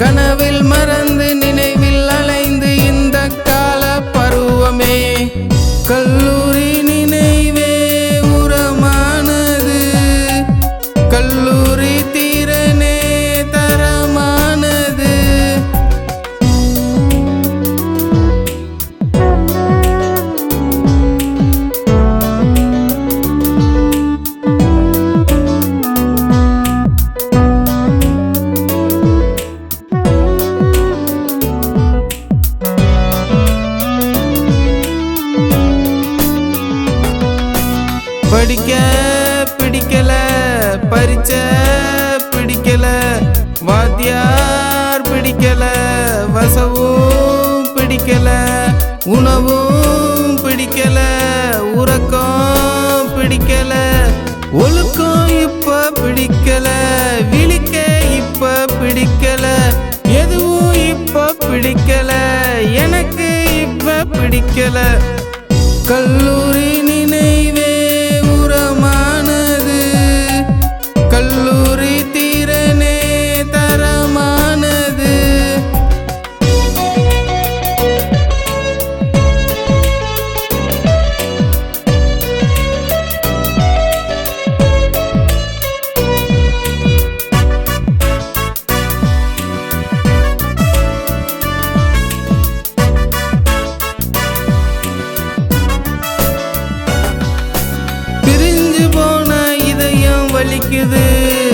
கனவு படிக்க பிடிக்கல பரிச்ச பிடிக்கல வாத்தியார் பிடிக்கல வசவும் பிடிக்கல உணவும் பிடிக்கல உறக்கம் பிடிக்கல ஒழுக்கம் இப்ப பிடிக்கல விழிக்க இப்ப பிடிக்கல எதுவும் இப்ப பிடிக்கல எனக்கு இப்ப பிடிக்கல. கல்லூரி me quedé.